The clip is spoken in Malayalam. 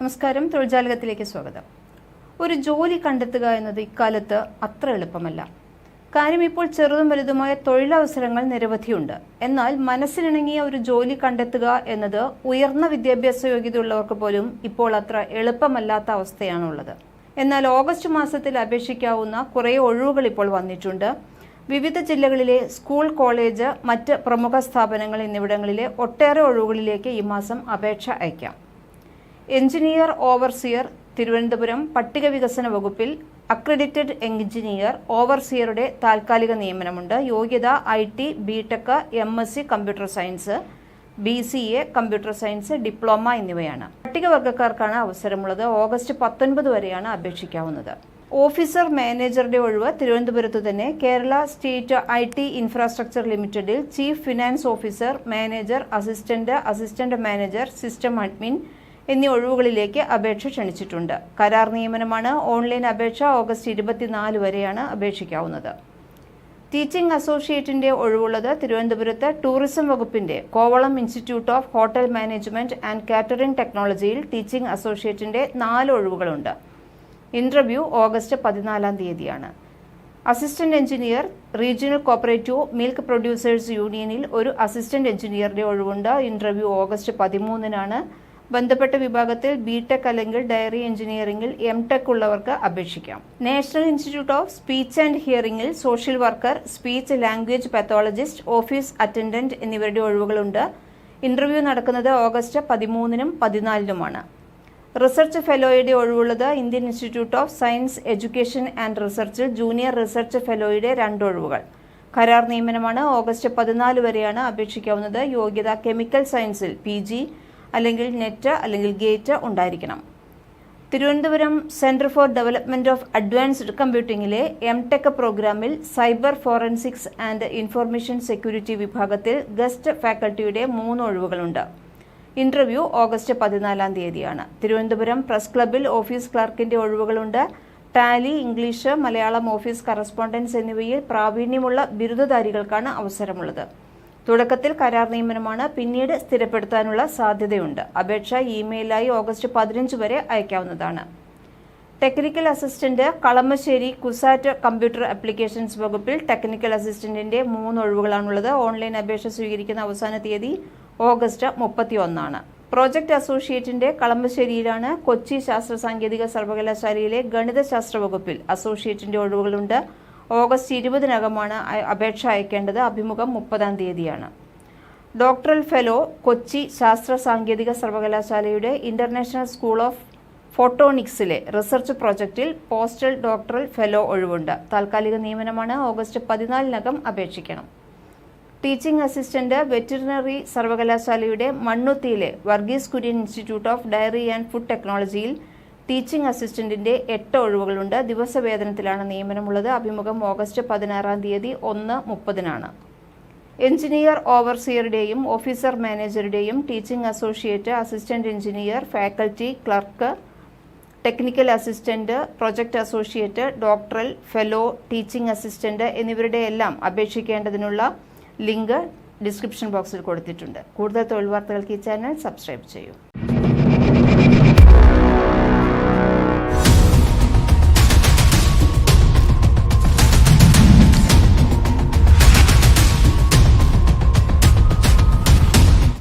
നമസ്കാരം. തൊഴിൽജാലകത്തിലേക്ക് സ്വാഗതം. ഒരു ജോലി കണ്ടെത്തുക എന്നത് ഇക്കാലത്ത് അത്ര എളുപ്പമല്ല. കാര്യം ഇപ്പോൾ ചെറുതും വലുതുമായ തൊഴിലവസരങ്ങൾ നിരവധിയുണ്ട്. എന്നാൽ മനസ്സിനിണങ്ങിയ ഒരു ജോലി കണ്ടെത്തുക എന്നത് ഉയർന്ന വിദ്യാഭ്യാസ യോഗ്യതയുള്ളവർക്ക് പോലും ഇപ്പോൾ അത്ര എളുപ്പമല്ലാത്ത അവസ്ഥയാണുള്ളത്. എന്നാൽ ഓഗസ്റ്റ് മാസത്തിൽ അപേക്ഷിക്കാവുന്ന കുറേ ഒഴിവുകൾ ഇപ്പോൾ വന്നിട്ടുണ്ട്. വിവിധ ജില്ലകളിലെ സ്കൂൾ കോളേജ് മറ്റ് പ്രമുഖ സ്ഥാപനങ്ങൾ എന്നിവിടങ്ങളിലെ ഒട്ടേറെ ഒഴിവുകളിലേക്ക് ഈ മാസം അപേക്ഷ അയക്കാം. എഞ്ചിനീയർ ഓവർസിയർ തിരുവനന്തപുരം പട്ടിക വികസന വകുപ്പിൽ അക്രഡിറ്റഡ് എഞ്ചിനീയർ ഓവർസിയറുടെ താൽക്കാലിക നിയമനമുണ്ട്. യോഗ്യത I T B tech M S C computer science B C A computer science diploma എന്നിവയാണ്. പട്ടികവർഗക്കാർക്കാണ് അവസരമുള്ളത്. ഓഗസ്റ്റ് പത്തൊൻപത് വരെയാണ് അപേക്ഷിക്കാവുന്നത്. ഓഫീസർ മാനേജറുടെ ഒഴിവ് തിരുവനന്തപുരത്ത് തന്നെ. Kerala state I T infrastructure ലിമിറ്റഡിൽ chief finance officer manager assistant assistant manager system admin എന്നീ ഒഴിവുകളിലേക്ക് അപേക്ഷ ക്ഷണിച്ചിട്ടുണ്ട്. കരാർ നിയമനമാണ് ഓൺലൈൻ അപേക്ഷ ഓഗസ്റ്റ് ഇരുപത്തിനാല് വരെയാണ് അപേക്ഷിക്കാവുന്നത്. ടീച്ചിംഗ് അസോസിയേറ്റിന്റെ ഒഴിവുള്ളത് തിരുവനന്തപുരത്ത് ടൂറിസം വകുപ്പിന്റെ Kovalam institute of hotel management and catering ടെക്നോളജിയിൽ ടീച്ചിംഗ് അസോസിയേറ്റിന്റെ നാല് ഒഴിവുകളുണ്ട്. ഇന്റർവ്യൂ ഓഗസ്റ്റ് പതിനാലാം തീയതിയാണ്. Assistant engineer regional cooperative milk producers യൂണിയനിൽ ഒരു അസിസ്റ്റന്റ് എഞ്ചിനീയറുടെ ഒഴിവുണ്ട്. ഇന്റർവ്യൂ ഓഗസ്റ്റ് പതിമൂന്നിനാണ് ബന്ധപ്പെട്ട വിഭാഗത്തിൽ ബി ടെക് അല്ലെങ്കിൽ ഡയറി എഞ്ചിനീയറിംഗിൽ എം ടെക് ഉള്ളവർക്ക് അപേക്ഷിക്കാം. National institute of speech and ഹിയറിംഗിൽ social worker speech language pathologist office attendant എന്നിവരുടെ ഒഴിവുകളുണ്ട്. ഇന്റർവ്യൂ നടക്കുന്നത് ഓഗസ്റ്റ് പതിമൂന്നിനും പതിനാലിനുമാണ്. റിസർച്ച് ഫെലോയുടെ ഒഴിവുള്ളത് Indian institute of science education and റിസർച്ചിൽ junior research ഫെലോയുടെ രണ്ട് ഒഴിവുകൾ. കരാർ നിയമനമാണ് ഓഗസ്റ്റ് പതിനാല് വരെയാണ് അപേക്ഷിക്കാവുന്നത്. യോഗ്യത കെമിക്കൽ സയൻസിൽ പി അല്ലെങ്കിൽ നെറ്റ് അല്ലെങ്കിൽ ഗേറ്റ് ഉണ്ടായിരിക്കണം. Thiruvananthapuram centre for development of advanced കമ്പ്യൂട്ടിംഗിലെ M tech പ്രോഗ്രാമിൽ cyber forensics and information security വിഭാഗത്തിൽ ഗസ്റ്റ് ഫാക്കൽറ്റിയുടെ മൂന്ന് ഒഴിവുകളുണ്ട്. ഇന്റർവ്യൂ ഓഗസ്റ്റ് പതിനാലാം തീയതിയാണ്. തിരുവനന്തപുരം പ്രസ് ക്ലബിൽ ഓഫീസ് ക്ലർക്കിന്റെ ഒഴിവുകളുണ്ട്. Tally English Malayalam office correspondence എന്നിവയിൽ പ്രാവീണ്യമുള്ള ബിരുദധാരികൾക്കാണ് അവസരമുള്ളത്. തുടക്കത്തിൽ കരാർ നിയമനമാണ് പിന്നീട് സ്ഥിരപ്പെടുത്താനുള്ള സാധ്യതയുണ്ട്. അപേക്ഷ ഇമെയിലായി ഓഗസ്റ്റ് പതിനഞ്ച് വരെ അയക്കാവുന്നതാണ്. Technical assistant Kalamassery CUSAT computer applications വകുപ്പിൽ ടെക്നിക്കൽ അസിസ്റ്റന്റിന്റെ മൂന്ന് ഒഴിവുകളാണുള്ളത്. ഓൺലൈൻ അപേക്ഷ സ്വീകരിക്കുന്ന അവസാന തീയതി ഓഗസ്റ്റ് മുപ്പത്തി ഒന്നാണ് പ്രോജക്ട് അസോസിയേറ്റിന്റെ കളമശ്ശേരിയിലാണ് കൊച്ചി ശാസ്ത്ര സാങ്കേതിക സർവകലാശാലയിലെ ഗണിതശാസ്ത്ര വകുപ്പിൽ അസോസിയേറ്റിന്റെ ഒഴിവുകളുണ്ട്. ഓഗസ്റ്റ് ഇരുപതിനകമാണ് അപേക്ഷ അയക്കേണ്ടത്. അഭിമുഖം മുപ്പതാം തീയതിയാണ്. ഡോക്ടറൽ ഫെലോ കൊച്ചി ശാസ്ത്ര സാങ്കേതിക സർവകലാശാലയുടെ ഇന്റർനാഷണൽ സ്കൂൾ ഓഫ് ഫോട്ടോണിക്സിലെ റിസർച്ച് പ്രോജക്റ്റിൽ പോസ്റ്റൽ ഡോക്ടറൽ ഫെലോ ഒഴിവുണ്ട്. താൽക്കാലിക നിയമനമാണ് ഓഗസ്റ്റ് പതിനാലിനകം അപേക്ഷിക്കണം. ടീച്ചിംഗ് അസിസ്റ്റന്റ് വെറ്റിനറി സർവകലാശാലയുടെ മണ്ണുത്തിയിലെ Varghese Kurien institute of dairy and food ടെക്നോളജിയിൽ ടീച്ചിംഗ് അസിസ്റ്റന്റിന്റെ എട്ട് ഒഴിവുകളുണ്ട്. ദിവസവേതനത്തിലാണ് നിയമനമുള്ളത്. അഭിമുഖം ഓഗസ്റ്റ് പതിനാറാം തീയതി ഒന്ന് മുപ്പതിനാണ്. എഞ്ചിനീയർ ഓവർസിയറുടെയും officer മാനേജറുടെയും teaching associate assistant engineer faculty clerk technical assistant project associate doctoral fellow teaching assistant എന്നിവരുടെ എല്ലാം അപേക്ഷിക്കേണ്ടതിനുള്ള ലിങ്ക് ഡിസ്ക്രിപ്ഷൻ ബോക്സിൽ കൊടുത്തിട്ടുണ്ട്. കൂടുതൽ തൊഴിൽ വാർത്തകൾക്ക് ഈ ചാനൽ സബ്സ്ക്രൈബ് ചെയ്യൂ.